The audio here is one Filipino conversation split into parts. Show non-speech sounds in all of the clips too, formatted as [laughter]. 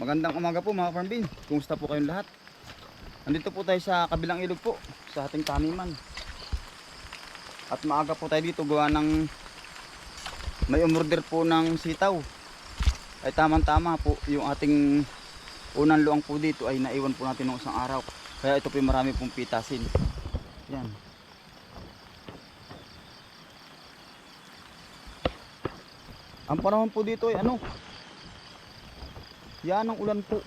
Magandang umaga po mga farmbin. Kumusta po kayong lahat? Andito po tayo sa kabilang ilog po, sa ating taniman. At maaga po tayo dito gawa ng may umorder po ng sitaw. Ay tamang tama po yung ating unang luang po dito ay naiwan po natin ng isang araw. Kaya ito po yung marami pong pitasin. Yan. Ang panahon po dito ay ano? Yan ang ulan po.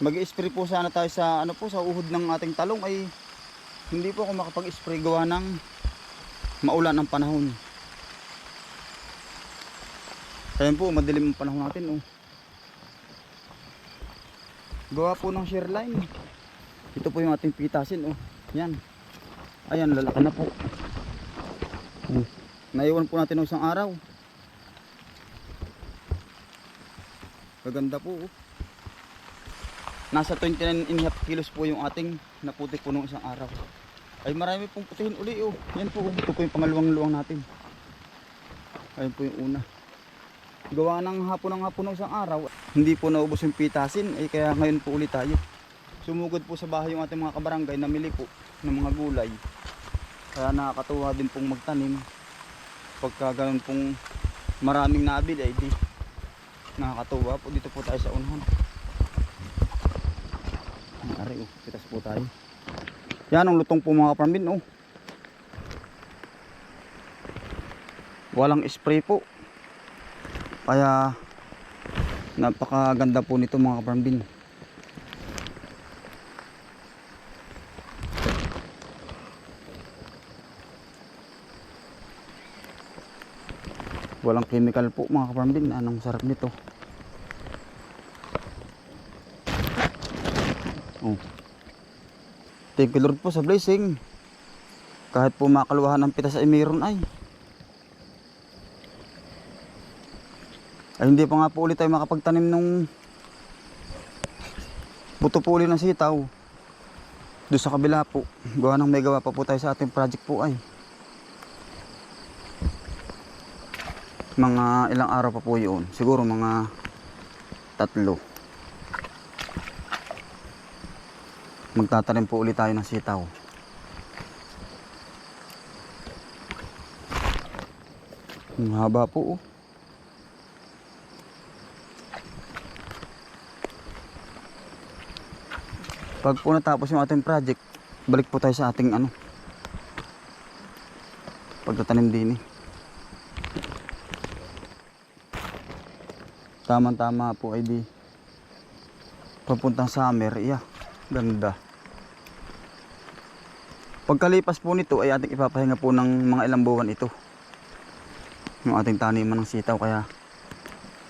Mag-spray po sana tayo sa ano po sa uhod ng ating talong ay hindi po ako makapag-spray gawa ng maulan ang panahon. Ayan po, madilim ang panahon natin oh. Gawa po ng shear line. Ito po yung ating pitasin oh. Yan. Ayan, lalaki na po. Hmm. Naiwan po natin ng isang araw. Maganda po. Oh. Nasa 29 and a half kilos po yung ating naputi po nung isang araw. Ay marami pong putihin uli oh. Yan po. oh. Ito po yung pangalawang luwang natin. Ayun po yung una. Gawa ng hapon ng hapon ng isang araw. Hindi po naubos yung pitasin. Ay kaya ngayon po ulit tayo. Sumugod po sa bahay yung ating mga kabarangay. Namili po ng mga gulay. Kaya nakakatuwa din pong magtanim. Pagka ganun pong maraming nabili ay di nakakatuwa po dito po tayo sa unahan. Ang ari oh, pitas po tayo. Yan ang lutong po mga kapambin oh. Walang spray po. Kaya napakaganda po nito mga kapambin. Walang chemical po mga kapambin. Anong sarap nito. Oh. Thank you Lord po sa blessing. Kahit po makaluwahan ng pitas ay mayroon ay. Ay hindi pa nga po ulit tayo makapagtanim nung buto po ulit ng sitaw. Doon sa kabila po. Gawa ng may pa po tayo sa ating project po ay. Mga ilang araw pa po yun. Siguro mga tatlo. magtatanim po ulit tayo ng sitaw. Ang haba po oh. Pag po natapos yung ating project, balik po tayo sa ating ano. Pagtatanim din eh. Tama-tama po ay papuntang summer, yeah. Ganda. Pagkalipas po nito ay ating ipapahinga po ng mga ilang buwan ito. Yung ating taniman ng sitaw kaya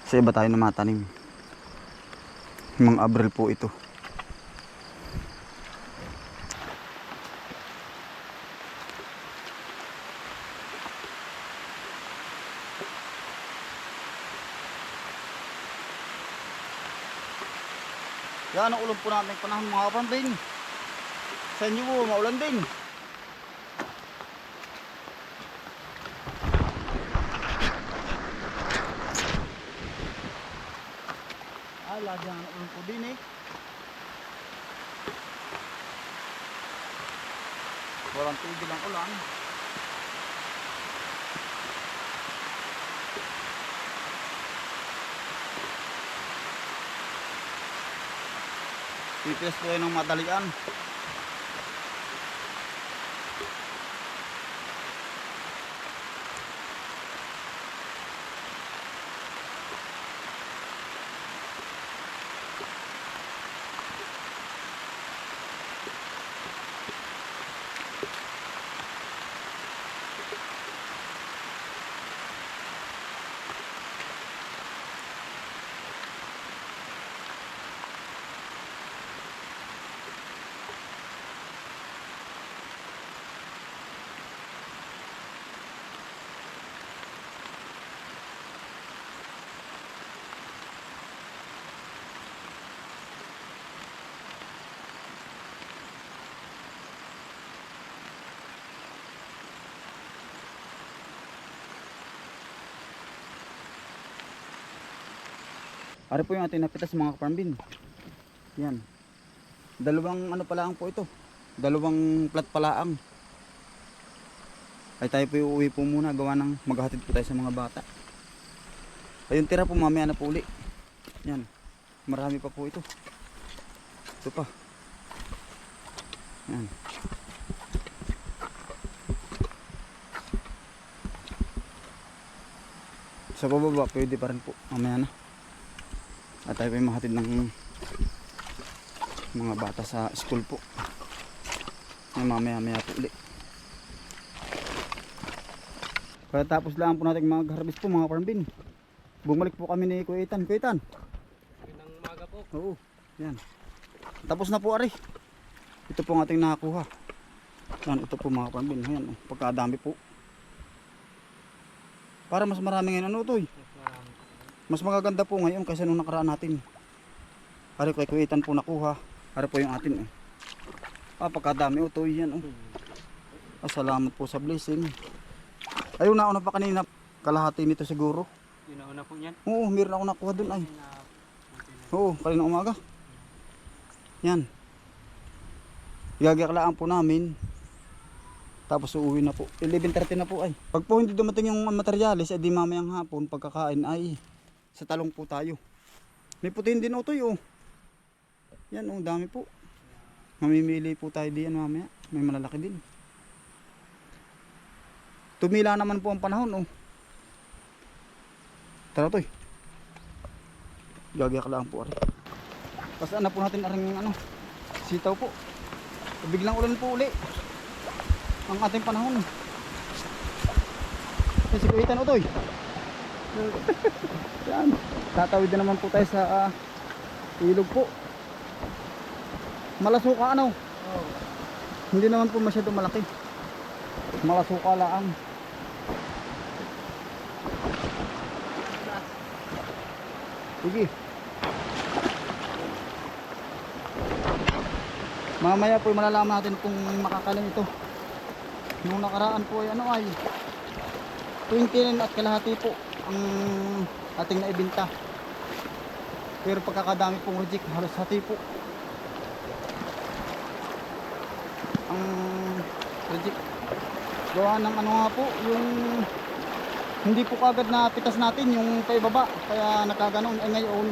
sa iba tayo na matanim. Mga Abril po ito. Yan ang ulan po natin panahon mga kapambing. Sa inyo po, maulan din. Ah, lagi ang ulan po din eh. Walang tigil ang ulan. Pipilas po kayo ng madalian. Ari po yung ating napitas mga kaparmbin. Yan. Dalawang ano palaang po ito. Dalawang plat palaang. Ay tayo po uuwi po muna. Gawa ng maghahatid po tayo sa mga bata. Ayun tira po mamaya na po uli. Yan. Marami pa po ito. Ito pa. Yan. Sa bababa pwede pa rin po. Mamaya na. At tayo po yung mahatid ng mga bata sa school po. Yan, mamaya maya po uli. Pagkatapos lang po natin mag-harvest po mga farmbin. Bumalik po kami ni Kuya Itan. Kuya Itan. Ng umaga po. Oo. Yan. Tapos na po ari. Ito po ang ating nakakuha. Yan, ito po mga farmbin. Yan, oh, pagkadami po. Para mas marami ngayon ano to eh. Mas magaganda po ngayon kaysa nung nakaraan natin. Ari kay Kuya Itan po nakuha. Ari po yung atin eh. Ah, pagkadami o to yan oh. Ah, salamat po sa blessing. Ayun nauna pa kanina. Kalahati nito siguro. Yun ang una po yan. Oo, meron ako nakuha dun ay. Na, Oo, kanina umaga. Yan. Gagaklaan po namin. Tapos uuwi na po. 11.30 na po ay. Pag po hindi dumating yung materialis, edi mamayang hapon, pagkakain ay sa talong po tayo. May putin din utoy oh. Yan oh, dami po. Mamimili po tayo diyan mamaya. May malalaki din. Tumila naman po ang panahon oh. Tara toy. Gagaklaan po ari. Tapos ano po natin aring ano, sitaw po. Biglang ulan po uli. Ang ating panahon. Kasi si Kuitan Utoy. [laughs] Yan. Tatawid na naman po tayo sa ah, ilog po. Malasuka ano? oh, Hindi naman po masyado malaki. Malasuka lang. Sige. Mamaya po malalaman natin kung makakalim ito. Nung nakaraan po ay ano ay 29 at kalahati po ang ating naibinta. Pero pagkakadami pong reject halos hati po. Ang reject gawa ng ano nga po yung hindi po kagad na pitas natin yung paibaba kaya nakaganon ay ngayon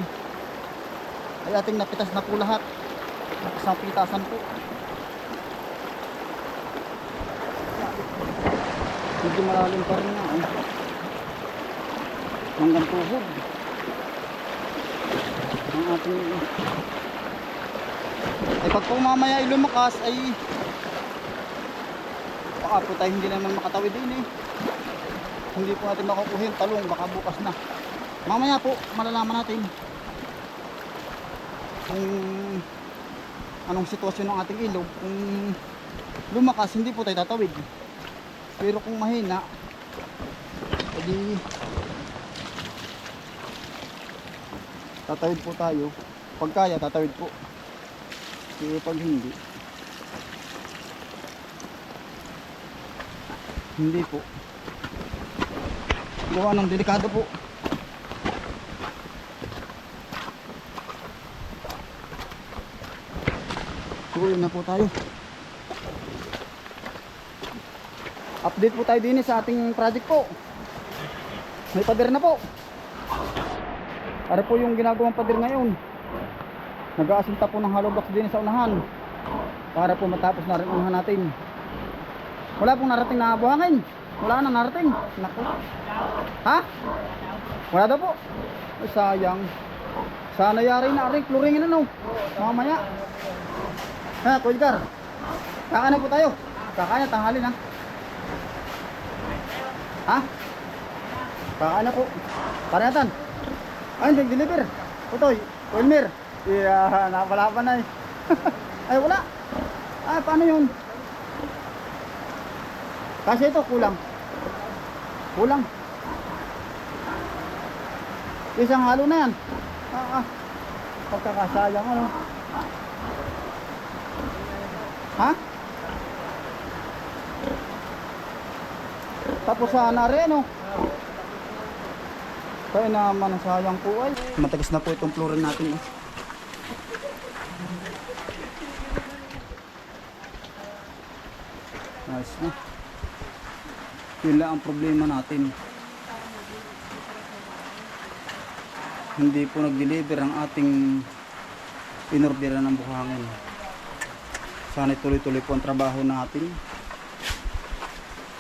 ay ating napitas na po lahat sa pitasan po medyo malalim pa rin nga eh. Hanggang tuhod. Ang ating ay pag po mamaya ay lumakas ay baka po tayo hindi naman makatawid din eh. Hindi po natin makukuha yung talong baka bukas na. Mamaya po malalaman natin kung anong sitwasyon ng ating ilog. Kung lumakas hindi po tayo tatawid. Pero kung mahina edi tatawid po tayo. Pag kaya tatawid po. Pero pag hindi. Hindi po. Gawa ng delikado po. Tuloy na po tayo. Update po tayo din sa ating project po. May pader na po ano po yung ginagawang pader ngayon? Nag-aasinta po ng hollow blocks din sa unahan. Para po matapos na rin unahan natin. Wala pong narating na buhangin. Wala nang narating. Naku. Ha? Wala daw po. Ay, sayang. Sana yari na rin. Floringin ano mamaya. Ha Kuya Edgar kakain na po tayo. Kakain na tanghali na. Ha? Kakain na po. Parehatan ay hindi deliver Utoy Wilmer iya napala pa na eh. [laughs] Ay wala. Ah paano yun? Kasi ito kulang. Kulang. Isang halo na yan. Ah, ah. pagkakasayang ano? Ha? Tapos sa nare ano Kaya naman sayang po ay. Matagas na po itong floral natin. Eh. Nice na. Yun lang ang problema natin. Hindi po nag-deliver ang ating inorderan ng buhangin. Sana tuloy-tuloy po ang trabaho natin.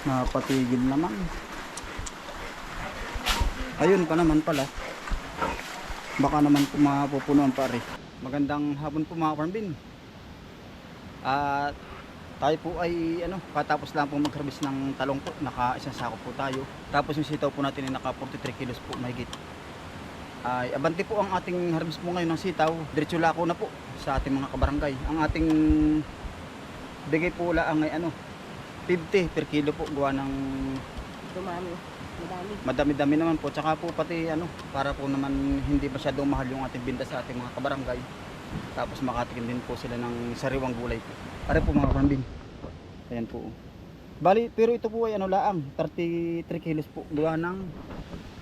Napatigil naman. Ayun pa naman pala. Baka naman po mapupunuan pa rin. Magandang hapon po mga farmbin. At tayo po ay ano, katapos lang po mag-harvest ng talong po. Naka isang sako po tayo. Tapos yung sitaw po natin ay naka 43 kilos po mahigit. Ay abante po ang ating harvest po ngayon ng sitaw. Diretso lako na po sa ating mga kabarangay. Ang ating bigay po lang ay ano 50 per kilo po gawa ng Dumami. Madami. madami-dami naman po. Tsaka po pati ano para po naman hindi masyadong mahal yung ating binta sa ating mga kabarangay tapos makatikim din po sila ng sariwang gulay po. Pare po mga farmbin ayan po. Bali pero ito po ay ano laang. 33 kilos po. Gawa ng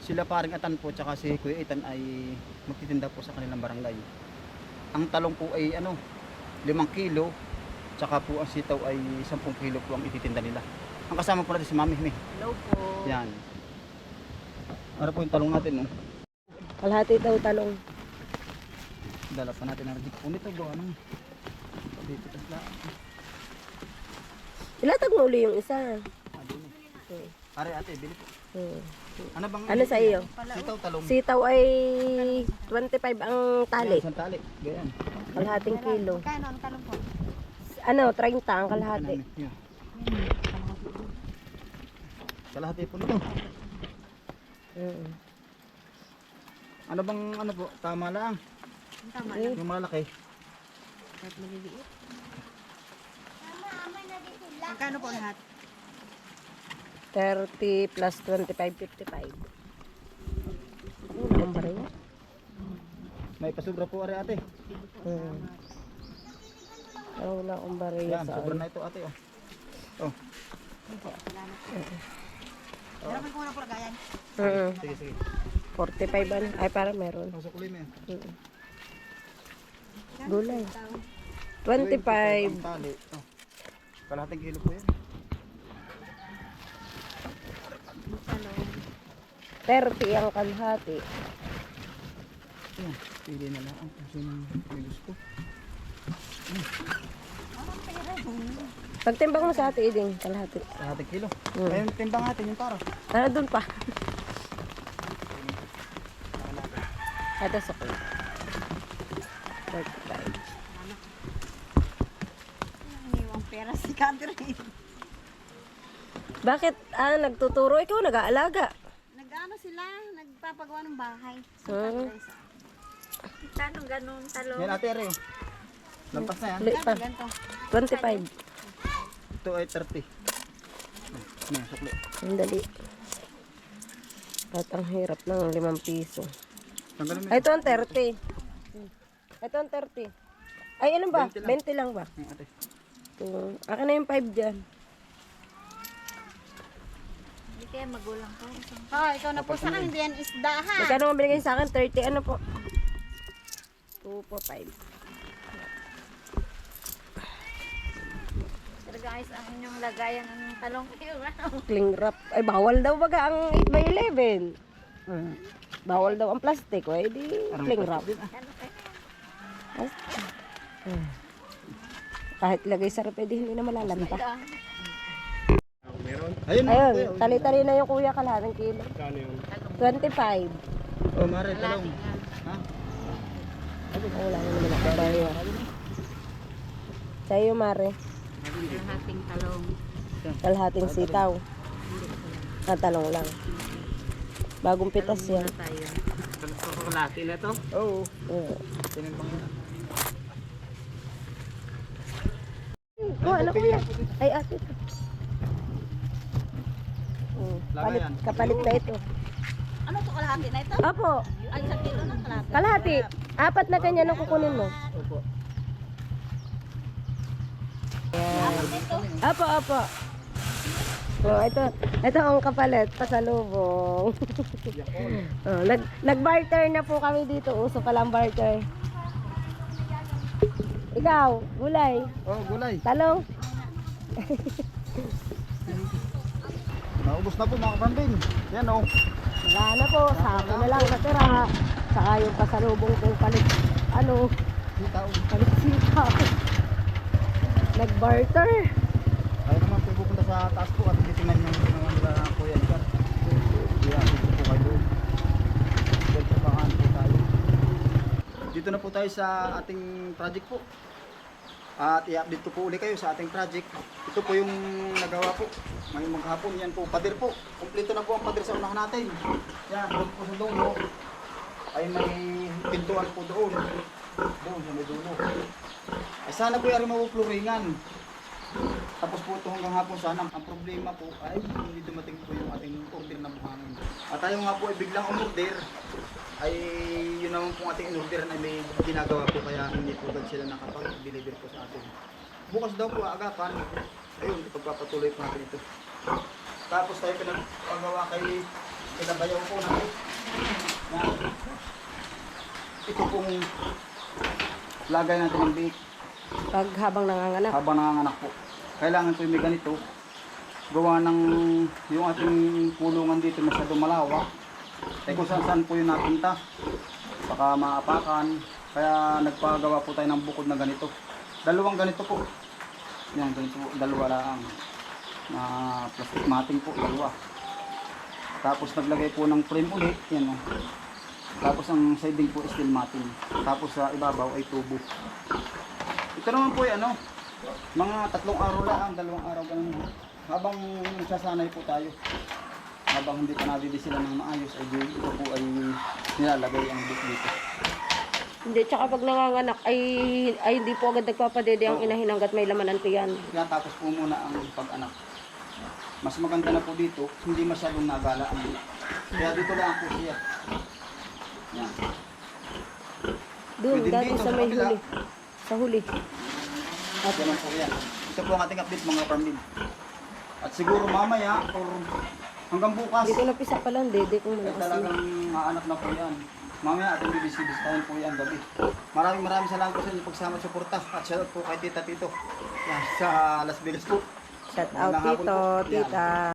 sila paring atan po tsaka si Kuya Itan ay magtitinda po sa kanilang barangay. Ang talong po ay ano 5 kilo tsaka po ang sitaw ay 10 kilo po ang ititinda nila. Ang kasama po natin si Mami Hello po. yan. Ano po yung talong natin, no? Kalahati daw talong. Dala pa natin ang po nito, gawa ng dito tas la. Ilatag mo uli yung isa. Ah, eh. Hmm. Pare ate, bili po. Hmm. Ano bang Ano sa iyo? Sitaw talong. Sitaw ay 25 ang tali. Isang tali. Ganyan. Kalahating kilo. Kano ang talong po? Ano, 30 ang kalahati. Ano. Kalahati po nito. Hmm. Ano bang ano po? Tama lang. Tama. Eh, Yung malaki. Kahit maliliit. Magkano po lahat? 30 plus 25, 55. Ano ang? May pasubra po are ate. Hmm. Ano wala akong barya Yan, sa sobra ano. na ito ate. Oh. Oh, Meron ko na po lagayan. Hmm. sige sige. 45 ano? Ay, para meron. Pasok ulit mo yan. Hmm. Gulay. Ang 25. tali. Oh. Kalahating kilo po yan. 30 ang kalahati. Ayan, pili na lang kung sino may gusto. Pagtimbang mo sa ate iding, kalahati. Kalahating kilo. Hmm. Ayun, timbang natin yung para. Ano dun pa? Ito sa kuya. 35. Iniwang pera si Catherine. Bakit ah, nagtuturo ikaw, nag-aalaga? Nag-ano sila? Nagpapagawa ng bahay. Hmm. Tanong ganun talong. Yan ate Reo. Lampas na yan. Ganito. 25. Ito ay 30. Yan, sukli. Ang dali. At ang hirap ng 5 piso. Tanggalin mo Ay, ito ang 30. Ito ang 30. Ay, ano ba? 20 20 lang, ba? ate. Ito. Akin na yung 5 dyan. Hindi kaya magulang ko. Ha, ikaw na po sa akin. Hindi yan isda ha. Magkano ang binigay sa akin? 30. Ano po? 2 po, 5. Guys, ang inyong lagayan ng talong [laughs] kayo. Cling wrap. Ay, bawal daw baga ang 8 by 11. Ah, Bawal daw ang plastic. O, edi cling wrap. Hmm. Kahit lagay sa rep, edi hindi na malalanta. Ayun, Ayun, kuya, oh, tali-tali na yung kuya kalahating kilo. 25. Oh, mare, talong. Ha? Oh, wala na naman nakabaya. Sa'yo, Mare. Lahating talong. Kalahating sitaw. Ah, talong lang. Bagong pitas yan. Tayo. Kalahati na to. Oo. Oo. Tinimbang yan. Oh, ano kuya? Ay, ate. ito. Oh, palit, kapalit na ito. Ano to kalahati na ito? Apo, Ay, sa kilo ng kalahati. kalahati. Apat na ganyan ang kukunin mo. Opo. Apo, apo. Oh, ito, ito ang kapalit, pasalubong. [laughs] oh, nag, nag-barter na po kami dito. Uso pa lang barter. Ikaw, gulay, Oh, gulay. talong. [laughs] Naubos na po mga kapambin. Yan oh. Wala na po, sako na lang natira. Saka yung pasalubong kong palit, ano, Sitaw. palit sitaw. Nag-barter. Tayo naman po pupunta sa taas po at titingnan yung mga nila Kuya dito na po tayo sa ating project po. At i-update po ulit kayo sa ating project. Ito po yung nagawa po. May maghapon yan po. Pader po. Kompleto na po ang pader sa unahan natin. Yan, doon po sa dulo. Ay may pintuan po doon. Doon sa may dulo. Ay sana po yung mapupluringan. Tapos po ito hanggang hapon sana. Ang problema po ay hindi dumating po yung ating order na buhangin. At tayo nga po ay biglang umorder. Ay yun naman po ating in-order na may ginagawa po kaya hindi po agad sila nakapag-deliver po sa atin. Bukas daw po agapan. Ayun, ipagpapatuloy po natin ito. Tapos tayo pinagpagawa kay kinabayaw po natin. Na, ito pong lagay natin ng bake Pag habang nanganganak. habang nanganganak po. Kailangan po yung may ganito. Gawa ng yung ating kulungan dito masyado malawak. Eh kung saan saan po yung napunta. Baka maapakan. Kaya nagpagawa po tayo ng bukod na ganito. Dalawang ganito po. Yan, ganito po. Dalawa lang. Na plastic matting po. Dalawa. Tapos naglagay po ng frame ulit. Yan o. Tapos ang siding po steel matting. Tapos sa ibabaw ay tubo. Ito naman po ay ano, mga tatlong araw lang, dalawang araw ganun. Habang sasanay po tayo, habang hindi pa nabili sila ng maayos, ay ito po ay nilalagay ang book dito. Hindi, tsaka pag nanganganak ay, ay hindi po agad nagpapadede ang inahin hanggat may laman ang tiyan. Kaya tapos po muna ang pag-anak. Mas maganda na po dito, hindi masyadong nagala ang book. Kaya dito lang po siya. Yan. Doon, dati sa may huli. Sa huli. At ganun po yan. Ito po ang ating update mga farming. At siguro mamaya or hanggang bukas. Hindi ko napisa pa lang, dede kung Ay malakas talagang yun. maanak na po yan. Mamaya ating bibisibisitahin po yan gabi. Maraming maraming salamat po sa inyong pagsama at suporta. At shoutout po kay Tita Tito. Yan, sa Las Vegas po. Shout out Magandang hapon tito, po. Yan. tita.